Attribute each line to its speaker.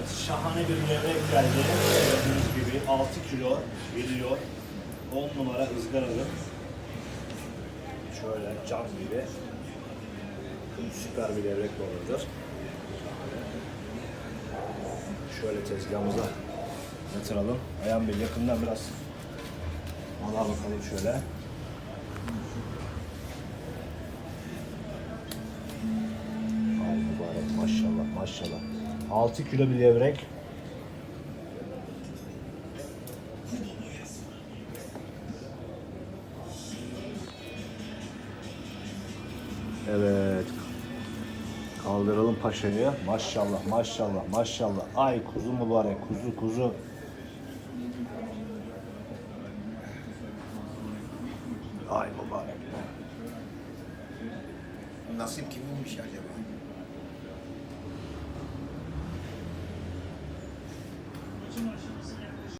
Speaker 1: Evet, şahane bir levrek geldi. Gördüğünüz gibi 6 kilo geliyor. 10 numara ızgaralı. Şöyle cam gibi. Süper bir levrek balıdır. Şöyle tezgahımıza yatıralım. Ayhan Bey yakından biraz ala bakalım şöyle. Ay mübarek maşallah maşallah. 6 kilo bir levrek. Evet. Kaldıralım paşayı. Maşallah maşallah maşallah. Ay kuzu mübarek kuzu kuzu. Ay mübarek.
Speaker 2: Nasip kiminmiş acaba?